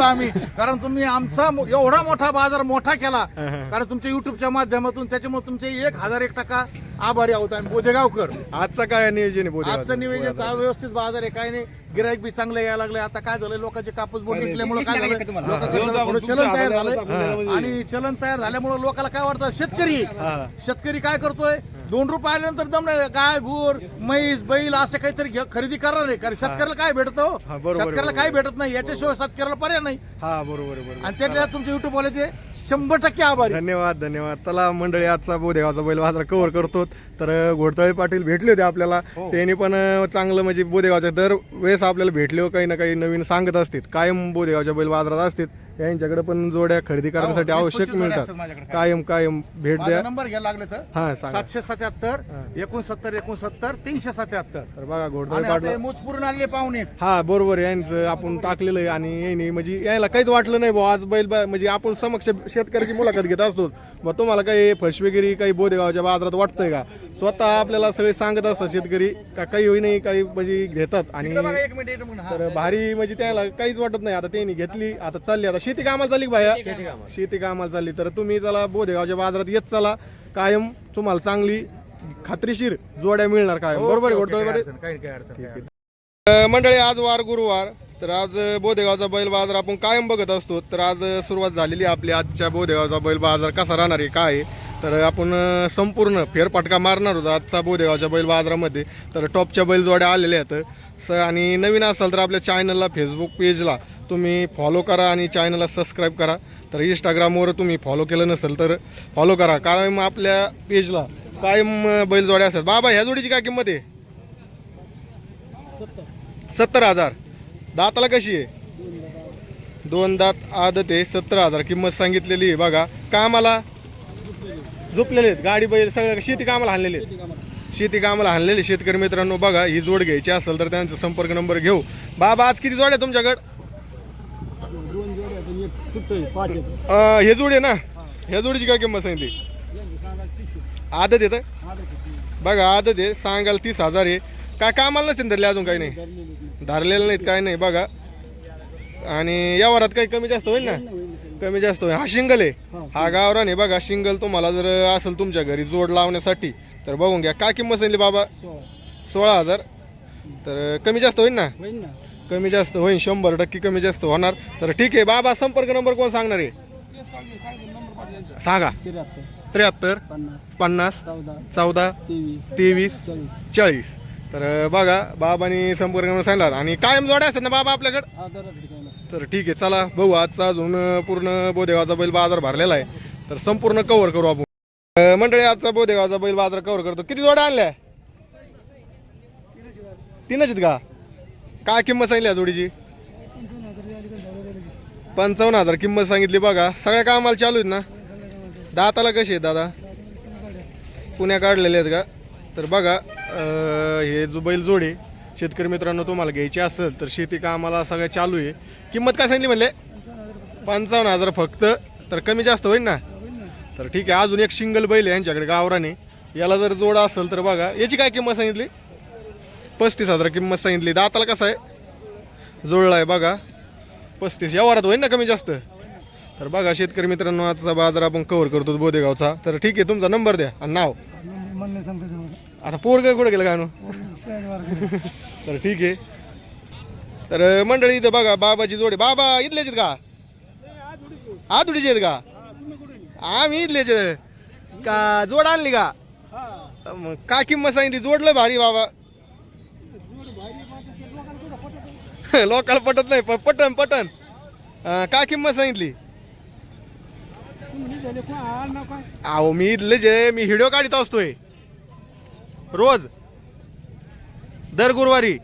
आम्ही. कारण तुम्ही आमचा मो- एवढा मोठा बाजार मोठा केला. कारण तुमच्या युट्यूबच्या माध्यमातून त्याच्यामुळे तुमचे एक हजार एक टक्का आभारी आहोत आम्ही. बोदेगावकर. आजचा काय नियोजन आहे? आजचं निवेदन चालू व्यवस्थित बाजार आहे. काय नाही. गिराईक बी चांगलं यायला लागले. आता काय झालं लोकांचे कापूस बोट विकल्यामुळे काय झालं लोकांकडे जरा थोडं चलन तयार झालंय. आणि चलन तयार झाल्यामुळे लोकांना काय वाटतं? शेतकरी. शेतकरी काय करतोय? दोन रुपये आल्यानंतर नाही. गाय गुर म्हैस बैल असं काहीतरी घे- खरेदी करणार नाही कारण शेतकऱ्याला काय भेटत हो? हा, बरोबर, शेतकऱ्याला बरोबर. काय भेटत नाही? याच्याशिवाय शेतकऱ्याला पर्याय नाही. हा बरोबर बरोबर आणि त्यातल्या तुमचे युट्यूब वाले ते शंभर टक्के आभारी. धन्यवाद धन्यवाद. चला मंडळी आजचा बोदेगावचा बैल बाजार कव्हर करतो. तर घोडतळे पाटील भेटले होते आपल्याला. हो. त्यांनी पण चांगलं म्हणजे बोदेगावच्या दर वेळेस आपल्याला भेटले हो काही ना काही नवीन सांगत असतात कायम बोदेगावच्या बैल बाजारात असतात यांच्याकडे पण जोड्या खरेदी करण्यासाठी हो, वीस आवश्यक पंचवीस जोड्या मिळतात. असतात माझ्याकडे. कायम कायम भेट माझा द्या नंबर घ्यायला लागले तर? हा सांगा. सातशे सत्याहत्तर हा. एकोणसत्तर एकोणसत्तर तीनशे सत्याहत्तर. तर बघा घोडतळे आणि आता पाटला पाहुणे आहेत. हा बरोबर यांचं आपण टाकलेलं आहे आणि यांनी म्हणजे यायला काहीच वाटलं नाही भाऊ. आज बैल बा- म्हणजे आपण समक्ष शेतकऱ्याची मुलाखत घेत असतो. मग तुम्हाला काही फसवेगिरी काही बोदेगावच्या बाजारात वाटतंय का? स्वतः आपल्याला सगळे सांगत असतात शेतकरी का काही होई नाही काही म्हणजे घेतात. आणि. तर भारी म्हणजे त्याला काहीच वाटत नाही. आता त्यांनी घेतली आता चालली. आता शेती कामाला चालली का भाया? शेती कामाला चालली. तर तुम्ही चला बोदेगावच्या बाजारात येत चला. कायम तुम्हाला चांगली खात्रीशीर जोड्या मिळणार कायम. ओके, बरोबर आहे ठीक आहे. तर मंडळी आज वार गुरुवार. तर आज बोदेगावचा बैल बाजार आपण कायम बघत असतो. तर आज सुरुवात झालेली आहे आपली. आजच्या बोदेगावचा बैल बाजार कसा राहणार आहे काय तर आपण संपूर्ण फेरफटका मारणार होतो आजचा बोदेगावच्या बैल बाजारामध्ये. तर टॉपच्या बैलजोड्या आलेल्या आहेत. स आणि नवीन असाल तर आपल्या चॅनलला फेसबुक पेजला तुम्ही फॉलो करा आणि चॅनलला सबस्क्राईब करा. तर इंस्टाग्रामवर तुम्ही फॉलो केलं नसेल तर फॉलो करा. कारण मग आपल्या पेजला कायम बैलजोड्या असतात. बाबा ह्या जोडीची काय किंमत आहे? सत्तर हजार. दाताला कशी आहे? दोन दात आदत आहे सतरा हजार किंमत सांगितलेली आहे. बघा कामाला झोपलेले आहेत. गाडी बैल सगळं शेती कामाला हाणलेले आहेत. शेती कामाला आणलेले शेतकरी मित्रांनो बघा ही जोड घ्यायची असेल तर त्यांचा संपर्क नंबर घेऊ. बाबा आज किती जोड आहे तुमच्याकडे? हे जोड आहे ना? ह्या जोडीची काय किंमत सांगितली? आदत येतं बघा आदत आहे. सांगाल तीस हजार आहे. काय कामाला नसेल धरले अजून काही नाही. धरलेलं नाहीत काय नाही बघा. आणि या वरात काही कमी जास्त होईल ना? कमी जास्त होईल. हा शिंगल आहे. हा गावरान आहे. बघा शिंगल तुम्हाला जर असेल तुमच्या घरी जोड लावण्यासाठी तर बघून घ्या. काय किंमत सांगितली बाबा? सोळा. हजार. तर कमी जास्त होईल ना? कमी जास्त होईल. शंभर टक्के कमी जास्त होणार. तर ठीक आहे. बाबा संपर्क नंबर कोण सांगणार आहे? सांगा. त्र्याहत्तर. पन्नास. चौदा. तेवीस. चाळीस. तर बघा बाबांनी संपर्क सांगितला. आणि कायम जोड्या असतात ना बाबा आपल्याकडे? तर ठीक आहे चला बघू. आजचा अजून पूर्ण बोदेगावचा बैल बाजार भरलेला आहे. तर संपूर्ण कव्हर करू आपण. मंडळी आजचा बोदेगावचा बैल बाजार कव्हर करतो. किती जोड्या आणल्या? तीनच आहेत का? काय किंमत सांगितली जोडीची? पंचावन्न हजार किंमत सांगितली बघा. सगळ्या कामाला चालू आहेत ना? दाताला कसे आहेत दादा? पुण्या काढलेले आहेत का? तर बघा अं, हे जो बैल जोडे शेतकरी मित्रांनो तुम्हाला घ्यायची असेल तर शेती कामाला सगळं चालू आहे. किंमत काय सांगली म्हणले? पंचावन्न हजार फक्त. तर कमी जास्त होईल ना? तर ठीक आहे अजून एक सिंगल बैल आहे यांच्याकडे गावराने. याला जर जोडा असेल तर बघा याची काय किंमत सांगितली? पस्तीस हजार किंमत सांगितली. दाताला कसं आहे? जोडला आहे बघा. पस्तीस. या होईल ना कमी जास्त? तर बघा शेतकरी मित्रांनो आजचा बाजार आपण कव्हर करतो बोदेगावचा. तर ठीक आहे तुमचा नंबर द्या. आणि नाव? आता पोरग कुठे गेलं काय तर ठीक आहे. तर मंडळी इथं बघा बाबाची जोडी. बाबा इथलेच का? आतुडीचे आहेत का? आम्ही इथलेच. का जोड आणली का? मग काय किंमत सांगितली? जोडलं भारी बाबा. लोकांना पटत नाही पण पटन पटन. काय किंमत सांगितली? अहो मी इथलेच आहे. मी व्हिडिओ काढित असतोय. रोज? दर गुरुवारी?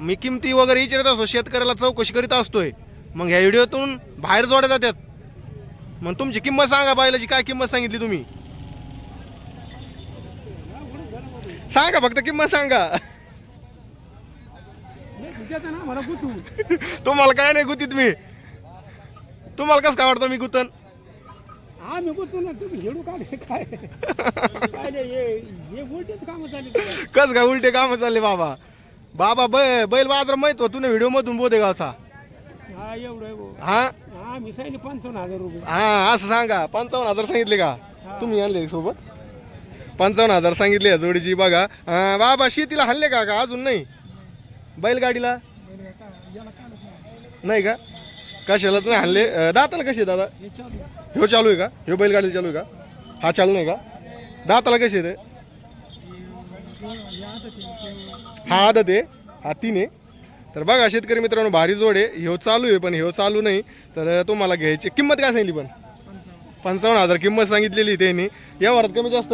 मी किमती वगैरे विचारत असतो शेतकऱ्याला चौकशी करीत असतोय. मग ह्या व्हिडिओतून बाहेर जोड्या जातात मग तुमची किंमत सांगा बैलाची काय किंमत सांगितली तुम्ही? सांगा फक्त किंमत सांगा. तुम्हाला काय नाही गुतीत मी. तुम्हाला कसं काय वाटतं मी गुतन? आम्ही तुम्ही हेडू काय? काय नाही, हे हे उलटेच कामं झाली तुला. कस काय उलटे काम चालले बाबा? बाबा बै बैल बाजार माहीत हो तुने व्हिडिओ मधून बोधे गावचा हा हा एवढं आहे भाऊ. हा? हा मी सांगितले पंचावन्न हजार रुपये. हा असं सांगा. पंचावन्न हजार सांगितले का? तुम्ही आणले सोबत? पंचावन्न हजार सांगितले या जोडीची बघा. बाबा शेतीला हल्ले का का अजून नाही? बैलगाडीला? नाही. का? कशाला तर नाही हल्ले दाताला कसे दादा? हे चालू ह्यो चालू आहे का? ह्यो बैलगाडी चालू आहे का? हा चालू नाही का? दाताला कसे ते? हा आदत आहे. हा तीन आहे. तर बघा शेतकरी मित्रांनो भारी जोड आहे. ह्यो चालू आहे पण ह्यो चालू नाही. तर तुम्हाला घ्यायची किंमत काय सांगितली पण? पंचावन्न हजार किंमत सांगितलेली त्यांनी. या वरात कमी जास्त?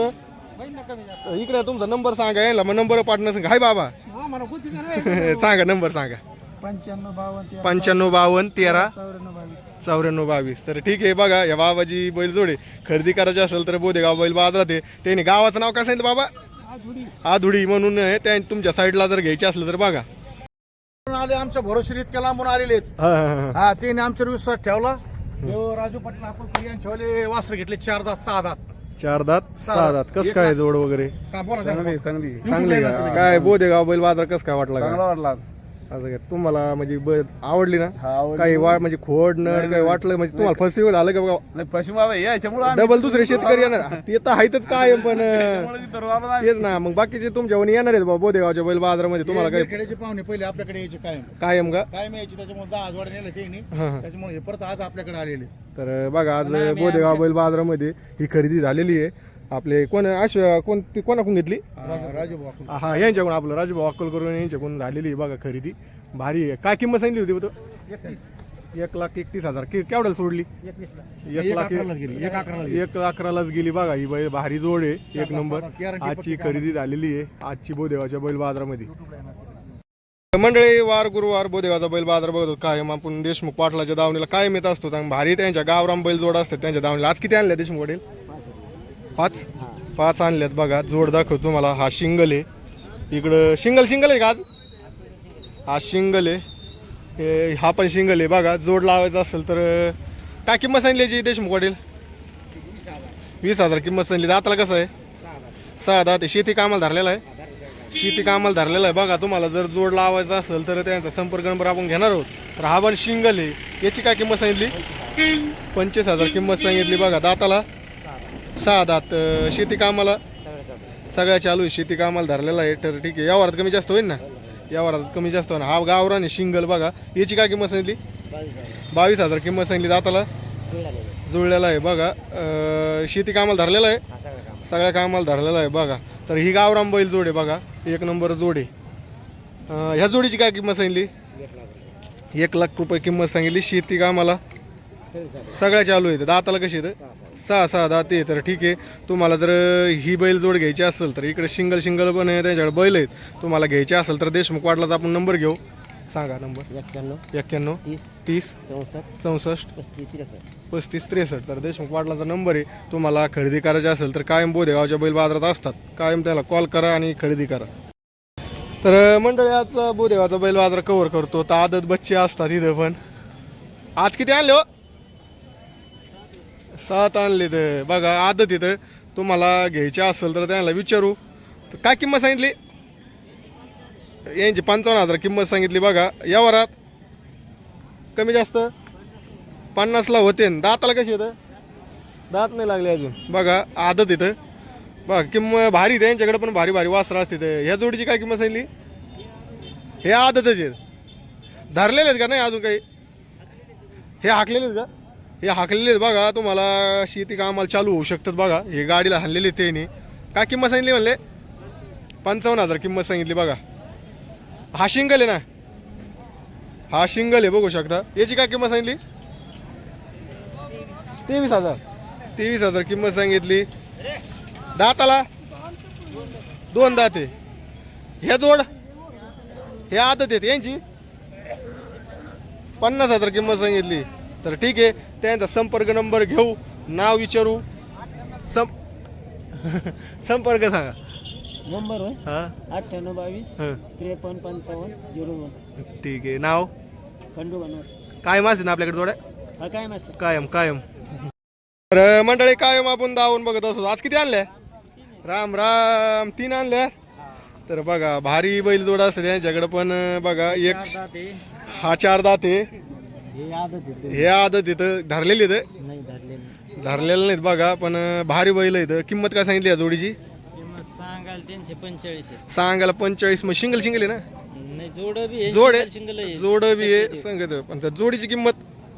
इकडे तुमचा नंबर सांगा यायला मग नंबर पाठवणं सांगा. हाय बाबा. सांगा नंबर सांगा. पंच्याण्णव बावन्न तेरा. चौऱ्याण्णव बावीस. तर ठीक आहे बघा या बाबाची बैल जोडे खरेदी करायची असेल तर बोदेगाव बैल बाजारात आहे त्यांनी गावाचं नाव काय सांगितलं बाबा? आधुडी. म्हणून त्या तुमच्या साईडला जर घ्यायची असलं तर बघा. आले आमच्या भरोश्री इतक्या लांबून आलेले आहेत. हा त्याने आमच्यावर विश्वास ठेवला. राजू पाटील आपण यांच्यावाले वासर घेतले चार दात सहा दात. चार दात सहा दात. कसं काय जोड वगैरे. चांगली चांगले? काय बोदेगाव बैल बाजार कसं काय वाटला का? वाटला. असं काय तुम्हाला म्हणजे ब- आवडली ना? हा काही वा म्हणजे खोड नड काही वाटलं म्हणजे तुम्हाला फसवी झालं का बघा? नाही पश्चिम बाबा याच्यामुळे डबल दुसरे शेतकरी येणार. ते तर आहेतच काय पण तेच ना. मग बाकीचे तुमच्या येणार आहेत बाबा बोदेगावच्या बैल बाजारामध्ये. तुम्हाला काही खेड्याचे पाहुणे पहिले आपल्याकडे यायचे कायम. कायम का? कायम यायचे त्याच्यामुळे दहा आज नेले त्यांनी. हा, हा. त्याच्यामुळे हे परत आज आपल्याकडे आलेले. तर बघा आज बोदेगाव बैल बाजारामध्ये ही खरेदी झालेली आहे. आपले कोण अश कोणती कोणाकडून घेतली? राजू भाऊ हा यांच्याकडून आपलं राजूभाऊ अक्कलकर यांच्याकडून झालेली आहे बघा खरेदी. भारी आहे. काय किंमत सांगितली होती बघ एक लाख एकतीस हजार. कि केवढ्याला सोडली? एक लाख एक अकरालाच गेली. बघा. ही बैल भारी जोड आहे. एक नंबर. आजची खरेदी झालेली आहे. आजची बोदेगावच्या बैल बाजारामध्ये. मंडळी वार गुरुवार बोदेगावचा बैल बाजार बघतो कायम आपण देशमुख पाटलाच्या दावणीला कायम येत असतो. भारी त्यांच्या गावराम बैल जोड असतात. त्यांच्या दावणीला आज किती आणल्या देशमुख वडील? पाच. पाच आणल्यात बघा. जोड दाखवतो तुम्हाला. हा शिंगल आहे. इकडं शिंगल शिंगल आहे का आज? हा शिंगल आहे. हे हा पण शिंगल आहे बघा. जोड लावायचा असेल तर काय किंमत सांगली जी देशमुख वडील? वीस हजार किंमत सांगली दाताला कसं आहे? सहा दात आहे. शेती कामाला धरलेला आहे. शेती कामाला धरलेला आहे. बघा तुम्हाला जर जोड लावायचा असेल तर त्यांचा संपर्क नंबर आपण घेणार आहोत. तर हा पण शिंगल आहे. याची काय किंमत सांगितली? पंचवीस हजार किंमत सांगितली बघा. दाताला सहा दात अं, शेती कामाला? सगळ्या चालू आहे. शेती कामाला धरलेला आहे. तर ठीक आहे. या वरात कमी जास्त होईल ना? या वरात कमी जास्त होईल हा गावरान आहे शिंगल बघा. याची काय किंमत सांगितली? बावीस हजार. किंमत सांगितली. दाताला? जुळलेला आहे. बघा अं, शेती कामाला धरलेला आहे. सगळ्या कामाला धरलेला आहे. बघा. तर ही गावराम बैल जोड आहे बघा. एक नंबर जोड आहे. अं, ह्या जोडीची काय किंमत सांगितली? एक लाख रुपये. किंमत सांगितली. शेती कामाला सगळ्या चालू आहे. दाताला कशी येतं सहा. सहा दाते आहे तर ठीक आहे. तुम्हाला जर ही बैल जोड घ्यायची असेल तर इकडे सिंगल सिंगल पण आहे त्यांच्याकडे बैल आहेत. तुम्हाला घ्यायचे असेल तर देशमुख वाटलाचा आपण नंबर घेऊ. सांगा नंबर. एक्क्याण्णव. एक्क्याण्णव. तीस. चौसष्ट. चौसष्ट. पस्तीस त्रेसष्ट. तर देशमुख पाटलाचा नंबर आहे. तुम्हाला खरेदी करायची असेल तर कायम बोदेगावच्या बैल बाजारात असतात. कायम त्याला कॉल करा आणि खरेदी करा. तर मंडळी आजचा बोदेगावचा बैल बाजार कव्हर करतो. तर आदत बच्चे असतात इथं पण. आज किती आणले हो? सात आणले तर बघा आदत तिथं तुम्हाला घ्यायचे असेल तर त्यांना विचारू. तर काय किंमत सांगितली? यांची पंचावन्न हजार किंमत सांगितली बघा. या वरात. कमी जास्त? पन्नासला होते. दाताला कशी येतं दात नाही लागले अजून. बघा आदत तिथं बघा किंमत भारी आहे यांच्याकडे पण भारी भारी वासरा असते तिथं ह्या जोडीची काय किंमत सांगितली? हे आदतच आहेत. धरलेले आहेत का नाही अजून काही? हे हाकलेले आहेत का? हे हाकलेले आहेत बघा तुम्हाला शेती कामाला चालू होऊ शकतात बघा. हे गाडीला हाणलेले आहेत त्यांनी. काय किंमत सांगितली म्हणले? पंचावन्न हजार किंमत सांगितली बघा. हा शिंगल आहे ना? हा शिंगल आहे बघू शकता. याची काय किंमत सांगितली? तेवीस हजार. तेवीस हजार किंमत सांगितली. दाताला? दोन दात आहे. जोड? हे आदत आहेत यांची? पन्नास हजार किंमत सांगितली. तर ठीक आहे त्यांचा संपर्क नंबर घेऊ नाव विचारू. सं संपर्क सांगा. नंबर होय? हा. अठ्ठ्याण्णव बावीस हं, त्रेपन्न पंचावन्न झिरो दोन. ठीक आहे नाव? खंडू बनवत. काय मासे ना आपल्याकडे जोड्या? हा काय मस्त कायम कायम. तर मंडळी कायम आपण धावून बघत असतो. आज किती आणल्या? राम राम तीन आणल्या? तर बघा भारी बैल जोड असते त्यांच्याकडे पण बघा एक हा चार दात. हे आदत येते हे आदत इथं धरलेली इथं धरलेलं नाहीत बघा पण भारी बैल इथं किंमत काय सांगितली या जोडीची? किंमत सांगाल त्यांचे पंचेचाळीस सांगायला पंचेचाळीस. मग सिंगल सिंगल आहे ना? नाही जोड बी जोड आहे? जोड बी आहे सांगत. पण त्या जोडीची किंमत?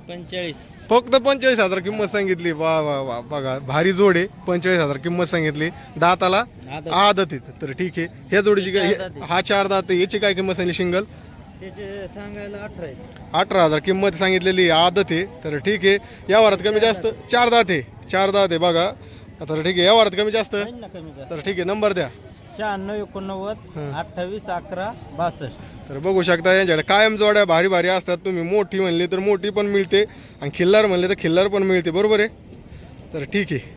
पंचेचाळीस. फक्त पंचेचाळीस हजार किंमत सांगितली. वा वा वा. बघा भारी जोड आहे. पंचेचाळीस हजार किंमत सांगितली. दाताला आदत. आहे तर ठीक आहे. ह्या जोडीची काय. हा चार दात आहे. याची काय किंमत सांगितली? सिंगल त्याचे सांगायला अठरा आहे अठरा हजार किंमत सांगितलेली आदत आहे. तर ठीक आहे. या वारात कमी जास्त चार दात आहे. चार दात आहे बघा. तर ठीक आहे. या वारात कमी जास्त. होईल ना कमी जास्त. तर ठीक आहे. नंबर द्या. शहाण्णव एकोणनव्वद हं. अठ्ठावीस अकरा बासष्ट. तर बघू शकता यांच्याकडे कायम जोड्या भारी भारी असतात. तुम्ही मोठी म्हणली तर मोठी पण मिळते. आणि खिल्लार म्हणले तर खिल्लार पण मिळते. बरोबर आहे? तर ठीक आहे.